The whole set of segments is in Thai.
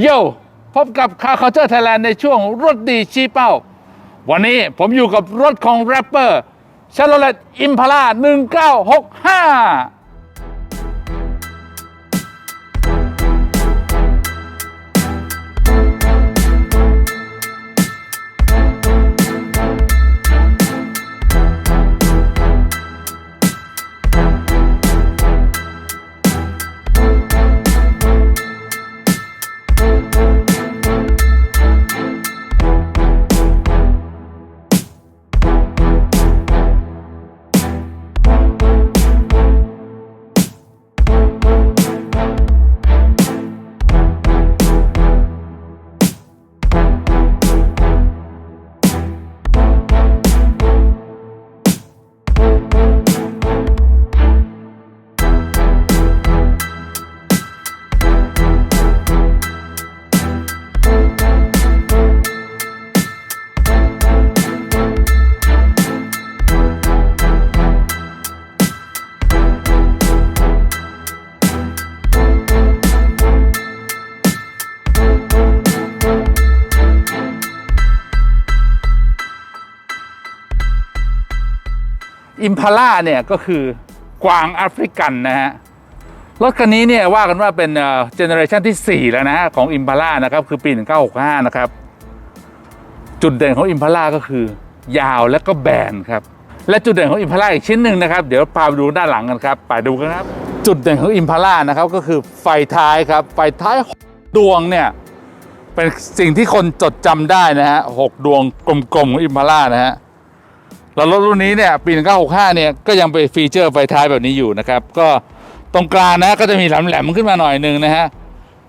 โยพบกับคา c u เ t อร์ไทยแลนด์ในช่วงรถดีชี้เป้า วันนี้ผมอยู่กับรถของแรปเปอร์ชาร์ลเลตอิมพาร่า1965 พาร่าเนี่ยก็คือกวางแอฟริกันนะฮะรถคันนี้เนี่ยว่ากันว่าเป็นเจเนอเรชันที่ 4 แล้วนะของอิมพาร่านะครับคือปี 1965 นะครับ จุดเด่นของอิมพาร่าก็คือยาวและก็แบนครับและจุดเด่นของอิมพาร่าอีกชิ้นหนึ่งนะครับเดี๋ยวพาไปดูด้านหลังกันครับไปดูกันครับ จุดเด่นของอิมพาร่านะครับก็คือไฟท้ายครับไฟท้ายดวงเนี่ยเป็นสิ่งที่คนจดจำได้นะฮะหกดวงกลมๆของอิมพาร่านะฮะ แล้วรถรุ่นนี้เนี่ยปี 1965 เนี่ยก็ยังไปฟีเจอร์ไฟท้ายแบบนี้อยู่นะครับ ก็ตรงกลางนะก็จะมีแหลมๆขึ้นมาหน่อยหนึ่งนะฮะ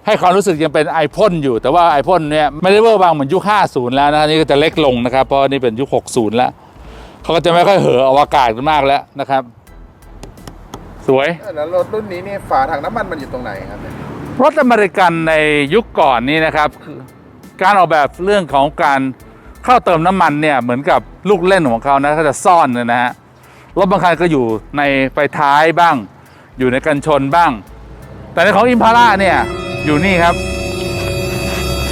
ให้ความรู้สึกยังเป็นไอพ่นอยู่ แต่ว่าไอพ่นเนี่ยไม่ได้เวอร์บางเหมือนยุค 50 แล้วนะนี่ก็จะเล็กลงนะครับเพราะนี่เป็นยุค 60 แล้วเขาก็จะไม่ค่อยเห่ออวกาศกันมากแล้วนะครับ สวยเออแล้วรถรุ่นนี้นี่ฝาถังน้ำมันมันอยู่ตรงไหนครับเนี่ยรถอเมริกันในยุคก่อนนี้นะครับคือการออกแบบเรื่องของการ เข้าเติมน้ำมันเนี่ยเหมือนกับลูกเล่นของเขานะเขาจะซ่อนเนี่ยนะฮะรถบางคันก็อยู่ในไฟท้ายบ้าง อยู่ในกันชนบ้าง แต่ในของอิมพาร่าเนี่ยอยู่นี่ครับ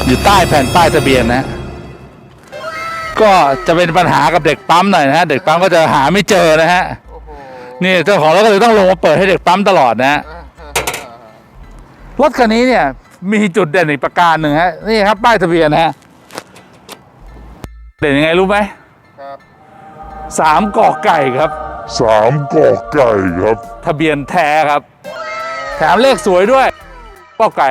อยู่ใต้แผ่นป้ายทะเบียนนะฮะก็จะเป็นปัญหากับเด็กปั๊มหน่อยนะฮะเด็กปั๊มก็จะหาไม่เจอนะฮะโอ้โหนี่เจ้าของรถก็เลยต้องลงมาเปิดให้เด็กปั๊มตลอดนะฮะรถคันนี้เนี่ยมีจุดเด่นอีกประการหนึ่งฮะนี่ครับป้ายทะเบียนนะฮะ เด่นยังไงรู้ไหมครับสามกอกไก่ครับสามกอกไก่ครับ ทะเบียนแท้ครับ แถมเลขสวยด้วยกอกไก่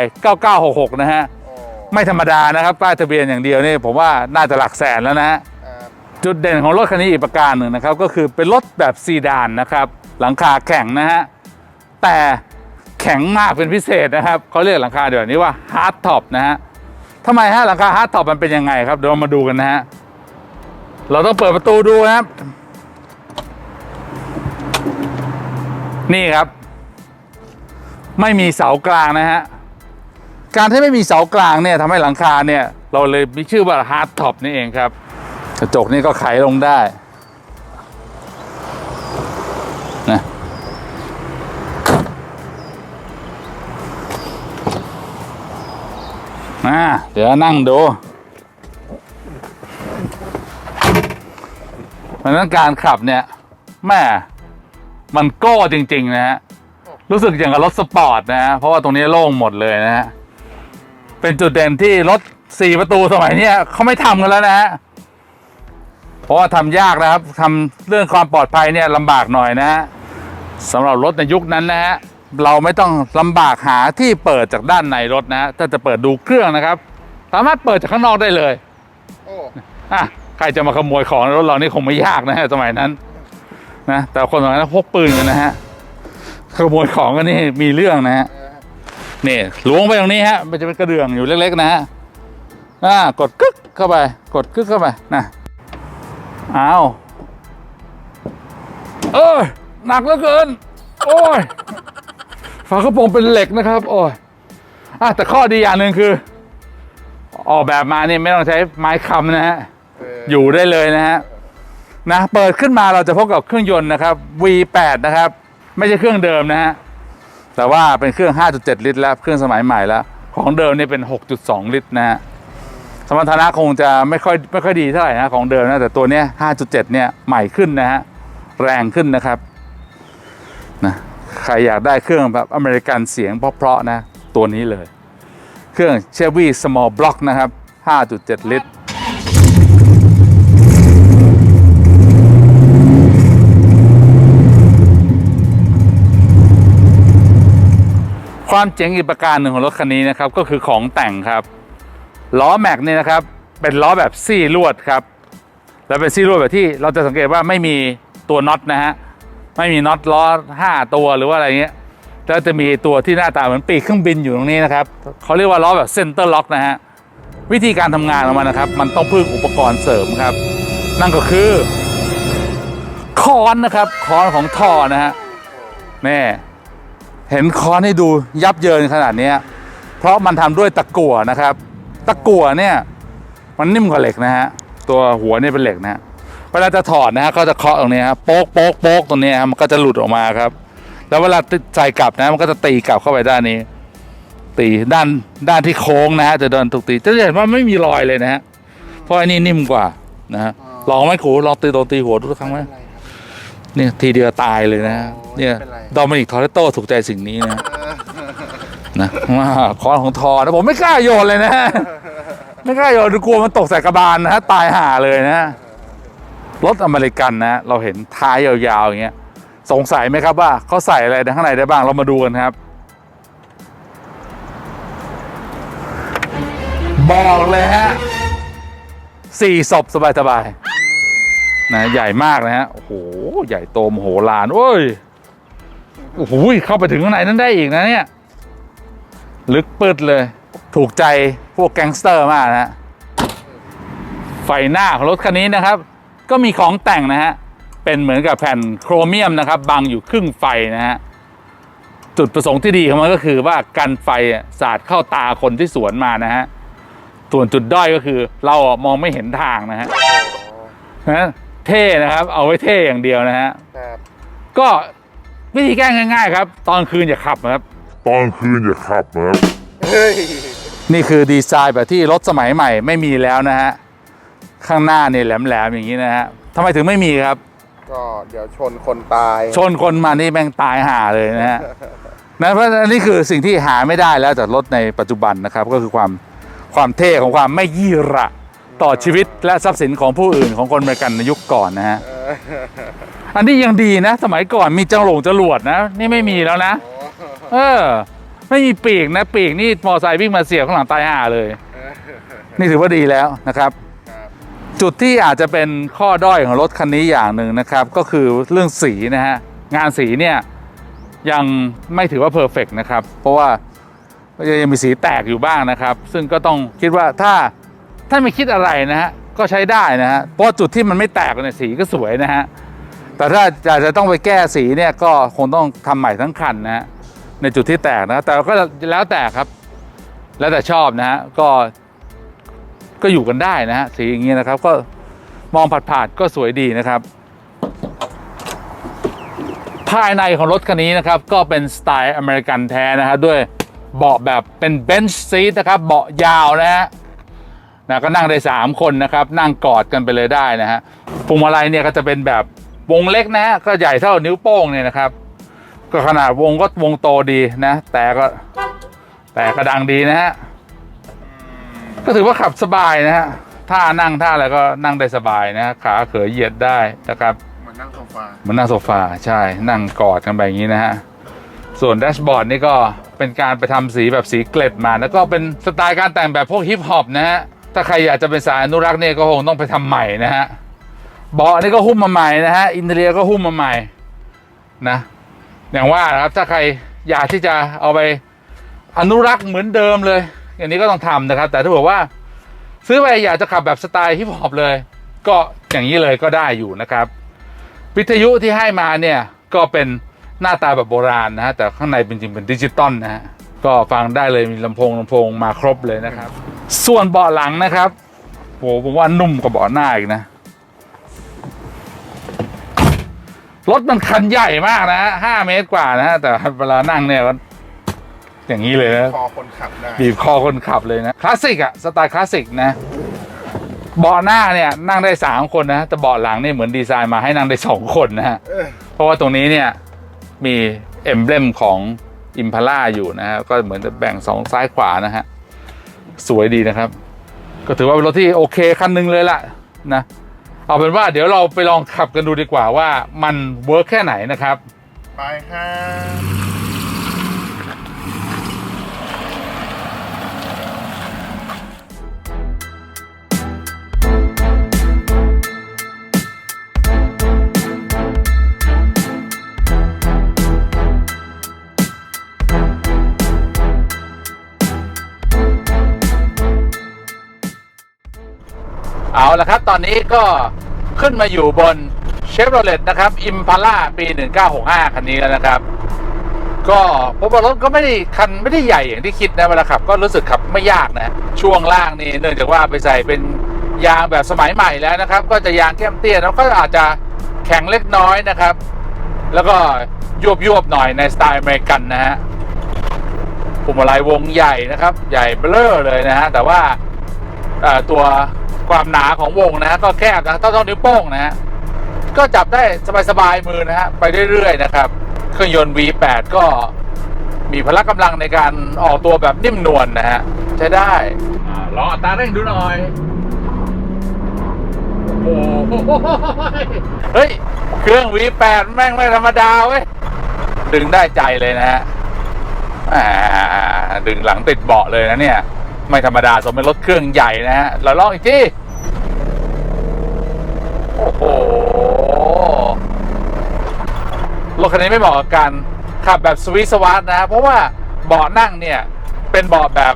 9966 นะฮะโอ้ไม่ธรรมดานะครับ ป้ายทะเบียนอย่างเดียวนี่ผมว่าน่าจะหลักแสนแล้วนะฮะครับจุดเด่นของรถคันนี้อีกประการหนึ่งนะครับ ก็คือเป็นรถแบบซีดานนะครับ หลังคาแข็งนะฮะ แต่แข็งมากเป็นพิเศษนะครับเขาเรียกหลังคาเดี๋ยวนี้ว่าฮาร์ดท็อปนะฮะทำไมฮะหลังคาฮาร์ดท็อปมันเป็นยังไงครับเดี๋ยวเรามาดูกันนะฮะ เราต้องเปิดประตูดูนะครับ นี่ครับ ไม่มีเสากลางนะฮะ การที่ไม่มีเสากลางเนี่ยทำให้หลังคาเนี่ย เราเลยมีชื่อว่าฮาร์ดท็อปนี่เองครับ กระจกนี่ก็ไขลงได้นะมาเดี๋ยวนั่งดู เพราะฉะนั้นการขับเนี่ยแม่มันโก้จริง ๆ นะฮะรู้สึกอย่างกับรถสปอร์ตนะฮะเพราะว่าตรงนี้โล่งหมดเลยนะฮะเป็นจุดเด่นที่รถสี่ประตูสมัยเนี้ยเขาไม่ทำกันแล้วนะฮะเพราะว่าทำยากนะครับทำเรื่องความปลอดภัยเนี่ยลำบากหน่อยนะฮะสำหรับรถในยุคนั้นนะฮะเราไม่ต้องลำบากหาที่เปิดจากด้านในรถนะฮะถ้าจะเปิดดูเครื่องนะครับ สามารถเปิดจากข้างนอกได้เลย โอ้อะ ใครจะมาขโมยของในรถเรานี่คงไม่ยากนะฮะสมัยนั้นนะแต่คนสมัยนั้นพกปืนกันนะฮะขโมยของกันนี่มีเรื่องนะฮะนี่ล้วงไปตรงนี้ฮะมันจะเป็นกระเดื่องอยู่เล็ก ๆ นะฮะอ่ากดกึกเข้าไป กดกึกเข้าไปนะอ้าวเอ้ยหนักเหลือเกิน โอ้ยฝากระโปรงเป็นเหล็กนะครับ โอ้ยอะแต่ข้อดีอย่างหนึ่งคือ ออกแบบมาเนี่ยไม่ต้องใช้ไม้ค้ำนะฮะ อยู่ได้เลยนะฮะนะเปิดขึ้นมาเราจะพบกับเครื่องยนต์นะครับ V8 นะครับ ไม่ใช่เครื่องเดิมนะฮะแต่ว่าเป็นเครื่อง 5.7 ลิตร แล้วเครื่องสมัยใหม่แล้ว ของเดิมนี่เป็น 6.2 ลิตรนะฮะสมรรถนะคงจะไม่ค่อยไม่ค่อยดีเท่าไหร่นะของเดิมนะแต่ตัวเนี้ย 5.7 เนี่ยใหม่ขึ้นนะฮะแรงขึ้นนะครับนะใครอยากได้เครื่องแบบอเมริกันเสียงเพราะๆนะ ตัวนี้เลย เครื่อง Chevy Small Block นะครับ 5.7 ลิตร ความเจ๋งอีกประการหนึ่งของรถคันนี้นะครับก็คือของแต่งครับล้อแม็กเนี่ยนะครับเป็นล้อแบบซี่ลวดครับแล้วเป็นซี่ลวดแบบที่เราจะสังเกตว่าไม่มีตัวน็อตนะฮะไม่มีน็อตล้อห้าตัวหรือว่าอะไรเงี้ยแล้วจะมีตัวที่หน้าตาเหมือนปีกเครื่องบินอยู่ตรงนี้นะครับเขาเรียกว่าล้อแบบเซนเตอร์ล็อกนะฮะวิธีการทำงานของมันนะครับ มันต้องพึ่งอุปกรณ์เสริมครับ นั่นก็คือค้อนนะครับค้อนของท่อนะฮะแม่ เห็นค้อนให้ดูยับเยินขนาดนี้เพราะมันทำด้วยตะกั่วนะครับ ตะกั่วเนี่ยมันนิ่มกว่าเหล็กนะฮะตัวหัวเนี่ยเป็นเหล็กนะเวลาจะถอดนะฮะเขาจะเคาะตรงนี้ครับโป๊กโป๊กโป๊กตรงนี้ครับมันก็จะหลุดออกมาครับ แล้วเวลาใส่กลับนะมันก็จะตีกลับเข้าไปด้านนี้ ตีด้านด้านที่โค้งนะฮะจะโดนถูกตีจะเห็นว่าไม่มีรอยเลยนะฮะเพราะอันนี้นิ่มกว่านะฮะลองไหมครูลองตีโดนตีหัวทุกครั้งไหมเนี่ยทีเดียวตายเลยนะฮะ เนี่ยไม่เป็นไรดอมินิกทอร์เรโต้ถูกใจสิ่งนี้นะนะว่าคอนของทอนะผมไม่กล้าโยนเลยนะไม่กล้าโยนกลัวมันตกใส่กระบาลนะฮะตายห่าเลยนะรถอเมริกันนะ เราเห็นท้ายยาวๆอย่างเงี้ย สงสัยไหมครับว่าเขาใส่อะไรข้างในได้บ้างเรามาดูกันครับ บอกเลยฮะสี่ศพสบายๆนะใหญ่มากนะฮะโอ้โห ใหญ่โตมโหฬารโอ้ย โอ้โหเข้าไปถึงข้างในนั้นได้อีกนะเนี่ยลึกปืดเลย ถูกใจพวกแก๊งสเตอร์มากนะฮะไฟหน้าของรถคันนี้นะครับ ก็มีของแต่งนะฮะเป็นเหมือนกับแผ่นโครเมียมนะครับบังอยู่ครึ่งไฟนะฮะจุดประสงค์ที่ดีของมันก็คือว่ากันไฟอะสาดเข้าตาคนที่สวนมานะฮะส่วนจุดด้อยก็คือเราอะมองไม่เห็นทางนะฮะนะเท่นะครับ เอาไว้เท่อย่างเดียวนะฮะครับก็ วิธีแก้ง่ายๆครับ ตอนคืนอย่าขับนะครับ ตอนคืนอย่าขับนะครับเฮ้ยนี่คือดีไซน์แบบที่รถสมัยใหม่ไม่มีแล้วนะฮะ ข้างหน้าเนี่ยแหลมๆอย่างนี้นะฮะทำไมถึงไม่มีครับ ก็เดี๋ยวชนคนตาย ชนคนมานี่แม่งตายห่าเลยนะฮะนะเพราะอันนี้คือสิ่งที่หาไม่ได้แล้วจากรถในปัจจุบันนะครับ ก็คือความความเท่ของความไม่ยี่หระต่อชีวิตและทรัพย์สินของผู้อื่นของคนอเมริกันในยุคก่อนนะฮะ เอ ออันนี้ยังดีนะ สมัยก่อนมีจังหลงจรวดนะ นี่ไม่มีแล้วนะ เออ ไม่มีปีกนะปีกนี่มอไซค์วิ่งมาเสียบข้างหลังตายห่าเลย นี่ถือว่าดีแล้วนะครับครับ จุดที่อาจจะเป็นข้อด้อยของรถคันนี้อย่างหนึ่งนะครับ ก็คือเรื่องสีนะฮะงานสีเนี่ยยังไม่ถือว่าเพอร์เฟกนะครับ เพราะว่ายังมีสีแตกอยู่บ้างนะครับ ซึ่งก็ต้องคิดว่าถ้าถ้าไม่คิดอะไรนะฮะ ก็ใช้ได้นะฮะเพราะจุดที่มันไม่แตกเนี่ยสีก็สวยนะฮะแต่ถ้าจะจะต้องไปแก้สีเนี่ยก็คงต้องทำใหม่ทั้งคันนะฮะในจุดที่แตกนะแต่ก็แล้วแต่ครับ แล้วแต่ชอบนะฮะก็ก็อยู่กันได้นะฮะสีอย่างนี้ยนะครับ ก็มองผาดๆก็สวยดีนะครับ ภายในของรถคันนี้นะครับ ก็เป็นสไตล์อเมริกันแท้นะฮะด้วยเบาะแบบเป็นเบนช์ซีทนะครับ เบาะยาวนะฮะ นะก็นั่งได้ 3 คนนะครับ นั่งกอดกันไปเลยได้นะฮะพวงมาลัยเนี่ยก็จะเป็นแบบวงเล็กนะก็ใหญ่เท่านิ้วโป้งเนี่ยนะครับ ก็ขนาดวงก็วงโตดีนะ แต่ก็แต่กระดังดีนะฮะก็ถือว่าขับสบายนะฮะท่านั่งท่าอะไรก็นั่งได้สบายนะขาเขยเหยียดได้นะครับมันนั่งโซฟามือนนั่งโซฟาใช่นั่งกอดกันไปอย่างนี้นะฮะส่วนแดชบอร์ดนี่ก็เป็นการไปทำสีแบบสีเกล็ดมา แล้วก็เป็นสไตล์การแต่งแบบพวกฮิปฮอปนะฮะ ถ้าใครอยากจะเป็นสายอนุรักษ์เนี่ยก็คงต้องไปทำใหม่นะฮะเบาะนี่ก็หุ้มมาใหม่นะฮะอินเทียก็หุ้มมาใหม่นะอย่างว่านะครับถ้าใครอยากที่จะเอาไปอนุรักษ์เหมือนเดิมเลย อย่างนี้ก็ต้องทำนะครับ แต่ถ้าบอกว่า ซื้อไปอยากจะขับแบบสไตล์ฮิปฮอปเลย ก็อย่างนี้เลยก็ได้อยู่นะครับ วิทยุที่ให้มาเนี่ยก็เป็นหน้าตาแบบโบราณนะฮะแต่ข้างในเป็นจริงเป็นดิจิตอลนะฮะ ก็ฟังได้เลยมีลำโพงลำโพงมาครบเลยนะครับ ส่วนเบาะหลังนะครับโหผมว่านุ่มกว่าเบาะหน้าอีกนะรถมันคันใหญ่มากนะฮะห้าเมตรกว่านะฮะแต่เวลานั่งเนี่ยก็อย่างนี้เลยนะคอคนขับได้บีบคอคนขับเลยนะคลาสสิกอะสไตล์คลาสสิกนะเบาะหน้าเนี่ยนั่งได้สามคนนะแต่เบาะหลังเนี่ยเหมือนดีไซน์มาให้นั่งได้สองคนนะฮะเออเพราะว่าตรงนี้เนี่ยมีเอมเบลมของ อิมพาร่าอยู่นะฮะก็เหมือนจะแบ่งสองซ้ายขวานะฮะสวยดีนะครับ ก็ถือว่าเป็นรถที่โอเคคันหนึงเลยล่ะนะเอาเป็นว่าเดี๋ยวเราไปลองขับกันดูดีกว่าว่ามันเวิร์กแค่ไหนนะครับ ไปครับ เอาละครับ ตอนนี้ก็ขึ้นมาอยู่บนเชฟโรเลตนะครับ Impala ปี 1965 คันนี้แล้วนะครับ ก็พบว่ารถก็ไม่ได้คันไม่ได้ใหญ่อย่างที่คิดนะเวลาขับ ก็รู้สึกขับไม่ยากนะ ช่วงล่างนี่เนื่องจากว่าไปใส่เป็นยางแบบสมัยใหม่แล้วนะครับ ก็จะยางแก้มเตี้ยแล้วก็อาจจะแข็งเล็กน้อยนะครับ แล้วก็ยวบยวบหน่อยในสไตล์อเมริกันนะฮะพวงมาลัยวงใหญ่นะครับ ใหญ่เบ้อเลยนะฮะแต่ว่าตัว ความหนาของวงนะฮะก็แคบนะเท่าเท่านิ้วโป้งนะฮะก็จับได้สบายๆมือนะฮะไปเรื่อยๆนะครับ เครื่องยนต์ V8 ก็มีพละกำลังในการออกตัวแบบนิ่มนวลนะฮะใช้ได้อ่าลองอัตราเร่งดูหน่อย โอ้โหเฮ้ย เครื่อง V8 แม่งไม่ธรรมดาเว้ย ดึงได้ใจเลยนะฮะอ่าดึงหลังติดเบาะเลยนะเนี่ย ไม่ธรรมดาสมเป็นรถเครื่องใหญ่นะฮะเราลองอีกที โอ้โหรถคันนี้ไม่เหมาะกับการขับแบบสวิสวัสนะ เพราะว่าเบาะนั่งเนี่ย เป็นเบาะแบบ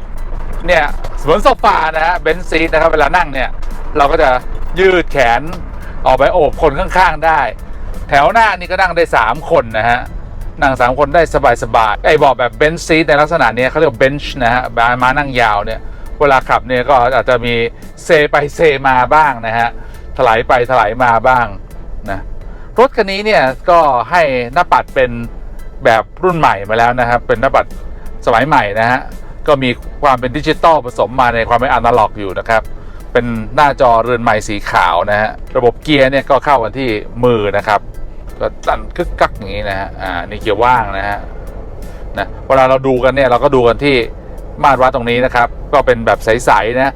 เนี่ยเหมือนโซฟานะฮะเบนซีนะครับเวลานั่งเนี่ย เราก็จะยืดแขนออกไปโอบคนข้างๆได้ แถวหน้านี่ก็นั่งได้ 3 คนนะฮะนั่งสามคนได้สบายๆไอ้เบอกแบบเบนซ์ซีในลักษณะนี้เขาเรียกว่าเบนช์นะฮะบานมานั่งยาวเนี่ย เวลาขับเนี่ยก็อาจจะมีเซไปเซมาบ้างนะฮะ ถลายไปถลายมาบ้างนะรถคันนี้เนี่ยก็ให้หน้าปัดเป็นแบบรุ่นใหม่มาแล้วนะครับ เป็นหน้าปัดสมัยใหม่นะฮะก็มีความเป็นดิจิตอลผสมมาในความเป็นอนาล็อกอยู่นะครับ เป็นหน้าจอเรือนใหม่สีขาวนะฮะระบบเกียร์เนี่ยก็เข้ากันที่มือนะครับก็สั่นคึกกักอย่างนี้นะฮะอ่านี่เกียร์ว่างนะฮะนะเวลาเราดูกันเนี่ยเราก็ดูกันที่มาตรวัดตรงนี้นะครับ ก็เป็นแบบใสๆนะ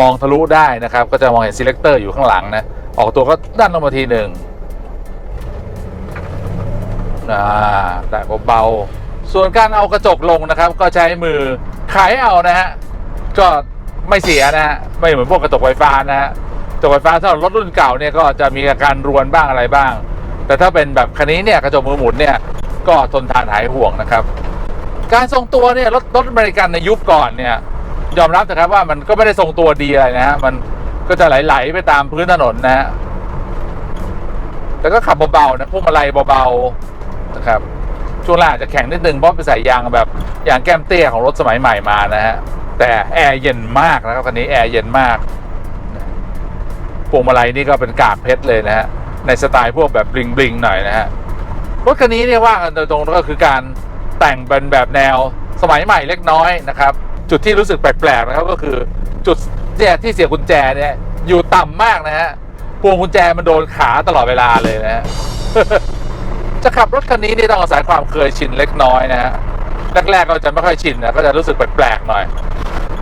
มองทะลุได้นะครับ ก็จะมองเห็น selector อยู่ข้างหลังนะ ออกตัวก็ด้านลงมาทีหนึ่งอ่าแต่เบาๆส่วนการเอากระจกลงนะครับ ก็ใช้มือไขเอานะฮะก็ไม่เสียนะฮะไม่เหมือนพวกกระจกไฟฟ้านะฮะกระจกไฟฟ้าถ้ารถรุ่นเก่าเนี่ยก็จะมีอาการรวนบ้างอะไรบ้าง แต่ถ้าเป็นแบบคันนี้เนี่ยกระจกมือหมุนเนี่ยก็ทนทานหายห่วงนะครับ การทรงตัวเนี่ยรถรถอเมริกันในยุคก่อนเนี่ย ยอมรับนะครับว่ามันก็ไม่ได้ทรงตัวดีอะไรนะฮะมันก็จะไหลๆไปตามพื้นถนนนะฮะแต่ก็ขับเบาๆนะพวงมาลัยเบาๆนะครับช่วงล่างจะแข็งนิดนึงเพราะไปใส่ยางแบบยางแก้มเตี้ยของรถสมัยใหม่มานะฮะแต่แอร์เย็นมากนะครับคันนี้แอร์เย็นมากพวงมาลัยนี่ก็เป็นกากเพชรเลยนะฮะในสไตล์พวกแบบบลิงบลิงหน่อยนะฮะรถคันนี้เนี่ยว่ากันโดยตรงก็คือการแต่งเป็นแบบแนวสมัยใหม่เล็กน้อยนะครับ จุดที่รู้สึกแปลกๆนะครับก็คือจุดเนี่ยที่เสียบกุญแจเนี่ยอยู่ต่ำมากนะฮะพวงกุญแจมันโดนขาตลอดเวลาเลยนะฮะจะขับรถคันนี้นี่ต้องอาศัยความเคยชินเล็กน้อยนะฮะแรกๆก็จะไม่ค่อยชินนะก็จะรู้สึกแปลกๆหน่อย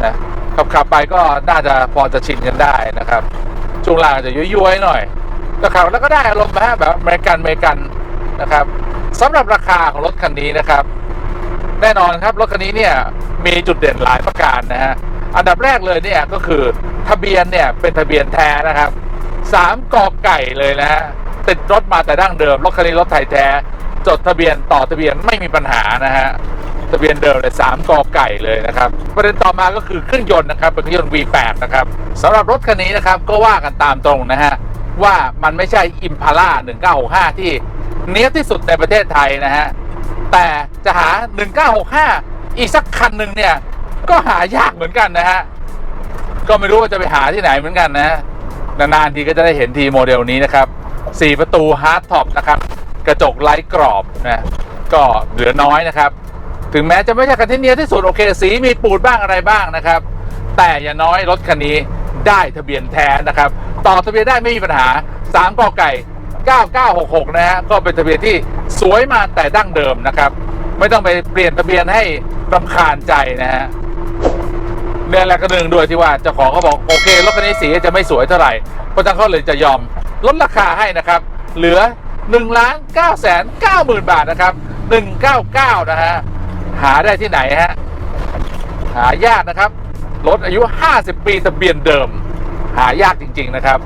นะขับขับๆไปก็น่าจะพอจะชินกันได้นะครับช่วงล่างจจะย้วยๆหน่อยก็ขับแล้วก็ได้อารมณ์นะฮะแบบอเมริกันอเมริกันนะครับสำหรับราคาของรถคันนี้นะครับ แน่นอนครับรถคันนี้เนี่ยมีจุดเด่นหลายประการนะฮะอันดับแรกเลยเนี่ยก็คือทะเบียนเนี่ยเป็นทะเบียนแท้นะครับสามกอไก่เลยนะฮะติดรถมาแต่ดั้งเดิมรถคันนี้รถไทยแท้จดทะเบียนต่อทะเบียนไม่มีปัญหานะฮะทะเบียนเดิมเลยสามกอไก่เลยนะครับประเด็นต่อมาก็คือเครื่องยนต์นะครับเป็นเครื่องยนต์ V8 นะครับสำหรับรถคันนี้นะครับก็ว่ากันตามตรงนะฮะว่ามันไม่ใช่ Impala 1965 ที่เนี้ยที่สุดในประเทศไทยนะฮะ แต่จะหา 1965 อีกสักคันหนึ่งเนี่ย ก็หายากเหมือนกันนะฮะ ก็ไม่รู้ว่าจะไปหาที่ไหนเหมือนกันนะนานๆทีก็จะได้เห็นทีโมเดลนี้นะครับ 4 ประตูฮาร์ดท็อปนะครับ กระจกไร้กรอบนะก็เหลือน้อยนะครับ ถึงแม้จะไม่ใช่คันที่เนียที่สุดโอเคสีมีปูดบ้างอะไรบ้างนะครับ แต่อย่าน้อยรถคันนี้ได้ทะเบียนแท้นะครับ ต่อทะเบียนได้ไม่มีปัญหา3กไก่ 9966 นะฮะก็เป็นทะเบียนที่ สวยมาแต่ดั้งเดิมนะครับ ไม่ต้องไปเปลี่ยนทะเบียนให้รำคาญใจนะฮะเนี่ยแหละก็หนึ่งด้วยที่ว่าเจ้าของเขาบอกโอเครถคันนี้สีจะไม่สวยเท่าไหร่เพราะฉะนั้นเขาเลยจะยอมลดราคาให้นะครับ เหลือ1ล้าน9แสน9หมื่นบาทนะครับ199นะฮะหาได้ที่ไหนฮะหายากนะครับรถอายุ 50 ปีทะเบียนเดิม หายากจริง ๆ นะครับ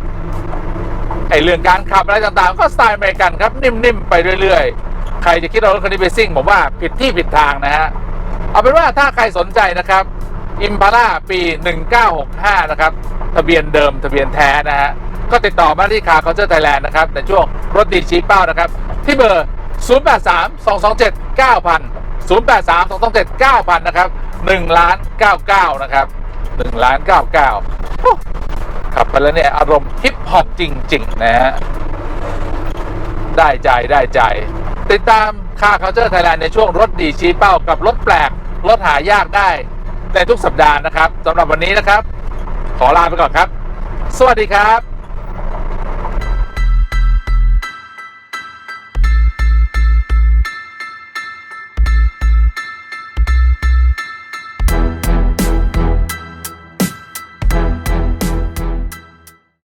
ไอเรื่องการขับอะไรต่างๆ ก็สไตล์อเมริกันครับนิ่มๆไปเรื่อยๆ ใครจะคิดเอารถคันนี้ไปซิ่งผมว่าผิดที่ผิดทางนะฮะ เอาเป็นว่าถ้าใครสนใจนะครับอิมพา a าปี 1965 นะครับ ทะเบียนเดิมทะเบียนแท้นะฮะ ก็ติดต่อมาที่คาร์เคาน์เตอร์ไทยแลนด์นะครับ ในช่วงรถดีชี้เป้านะครับ ที่เบอร์ 083 227 9000 083 227 9000 นะครับ1ล้าน99 นะครับ1ล้าน99โอ้ ขับไปแล้วเนี่ย อารมณ์ฮิปฮอปจริง ๆ นะฮะ ได้ใจได้ใจ ติดตามค่าเคาน์เตอร์ไทยแลนด์ในช่วงรถดีชี้เป้ากับรถแปลก รถหายากได้ ในทุกสัปดาห์นะครับสำหรับวันนี้นะครับ ขอลาไปก่อนครับ สวัสดีครับ